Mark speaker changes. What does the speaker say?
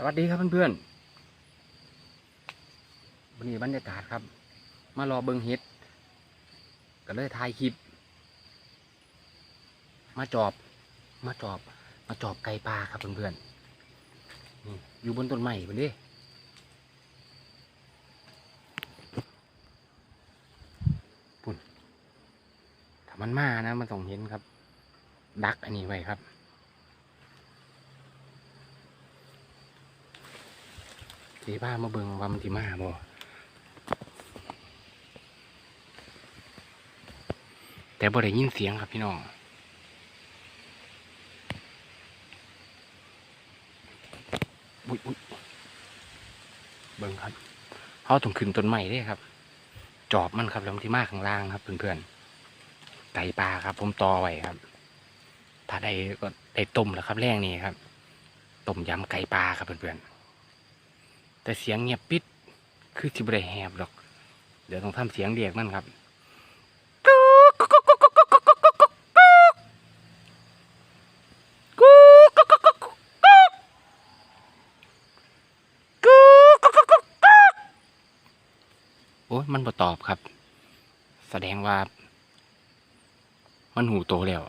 Speaker 1: สวัสดีครับเพื่อนๆวันนี้บรรยากาศครับ มารอเบิงเฮ็ดก็เลยถ่ายคลิป มาจอบ มาจอบ มาจอบไก่ปลาครับเพื่อนๆนี่อยู่บนต้นไม้บนนี้ปุ่นถ้ามันมานะ มันต้องเห็นครับ ดักอันนี้ไว้ครับ สีผ้ามาเบิงว่ามันสิมาบ่แต่บ่ได้ยินเสียงครับพี่น้องอุ๊ยอุ๊ยเบิ่งครับเขาต้องขึ้นต้นใหม่ด้ครับ จอบมันครับแล้วมันที่มาข้างล่างครับ เพื่อนๆไก่ปลาครับ ผมตอไว้ครับ ถ้าได้ก็ได้ต้มแล้วครับแรงนี่ครับต้มยำไก่ปลาครับเพื่อนๆ แต่เสียงเงียบปิด คือที่บริแหบหรอก เดี๋ยวต้องทำเสียงเรียกมันครับโอ้ยมันบ่ตอบครับ แสดงว่า มันหูโตแล้ว